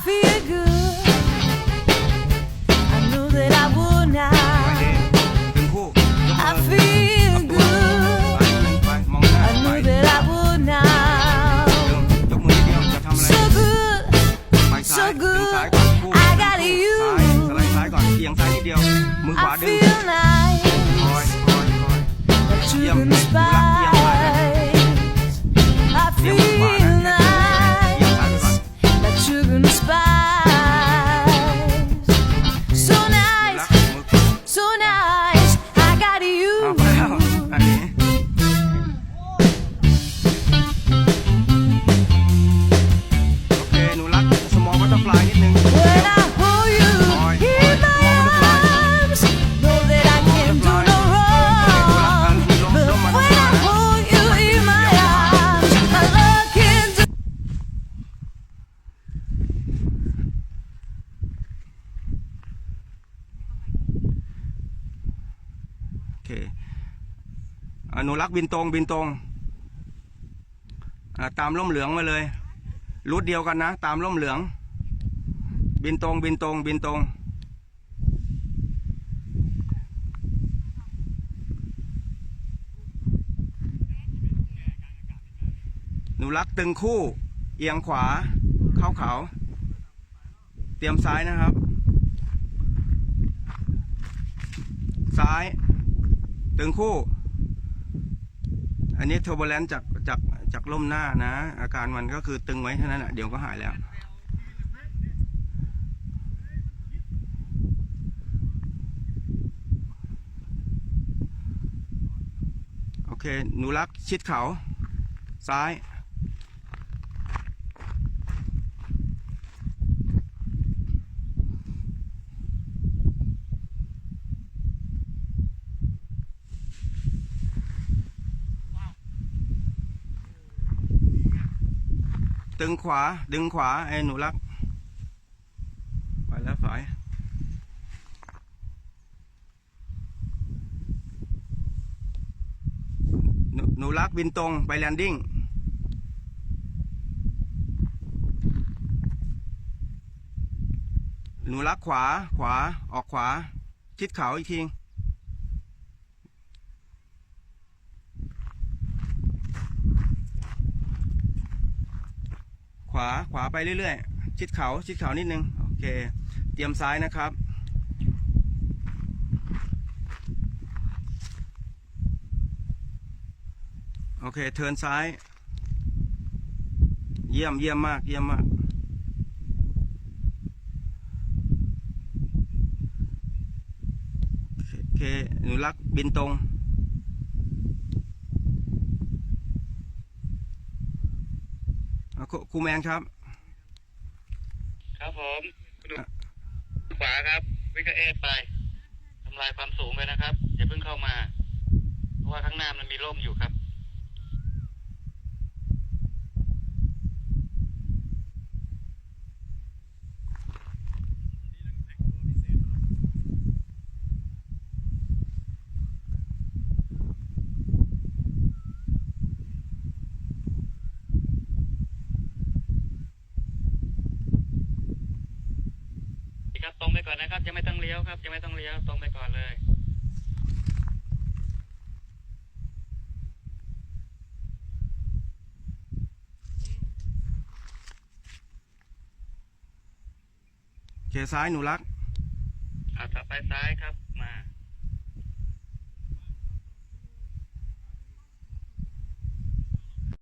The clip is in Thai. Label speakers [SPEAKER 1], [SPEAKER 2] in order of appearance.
[SPEAKER 1] feel good.
[SPEAKER 2] อนูรักษ์บินตรงบินตรงตามร่มเหลืองมาเลยรูทเดียวกันนะ ตามร่มเหลือง บินตรงบินตรงบินตรงหนูรักตึงคู่ เอียงขวา เข้าเขาเตรียมซ้ายนะครับ ซ้าย ตึงคู่ อันนี้เทอร์โบแลนจากจากจากล่มหน้านะ อาการมันก็คือตึงไว้เท่านั้นแหละเดี๋ยวก็หายแล้วโอเคหนูรักชิดเขา ซ้าย ตึงขวา ดึงขวา ไอ้หนูรัก ไปแล้วฝายหนูหนู รักบินตรงไปแลนดิ้งหนูรักขวา ขวา ออกขวา ชิดเขาอีกทีาขวาไปเรื่อยๆ ชิดเขาชิดเขานิดนึง โอเค เตรียมซ้ายนะครับ โอเค เทินซ้าย เยี่ยมเยี่ยมมากเยี่ยมมากโอเคหนูรักบินตรง อะ ครูครูแมนครับ
[SPEAKER 3] ครับผมดูขวาครับ วิกเอสไปทำลายความสูงไปนะครับอย่าเพิ่งเข้ามา เพราะว่าข้างหน้ามันมีร่มอยู่ครับ ครับ ตรงไปก่อนนะครับยังไม่ต้องเลี้ยวครับยังไม่ต้องเลี้ยวตรงไปก่อนเลย
[SPEAKER 2] โอเคซ้ายหนูรัก
[SPEAKER 3] เอาต่อไปซ้ายครับมา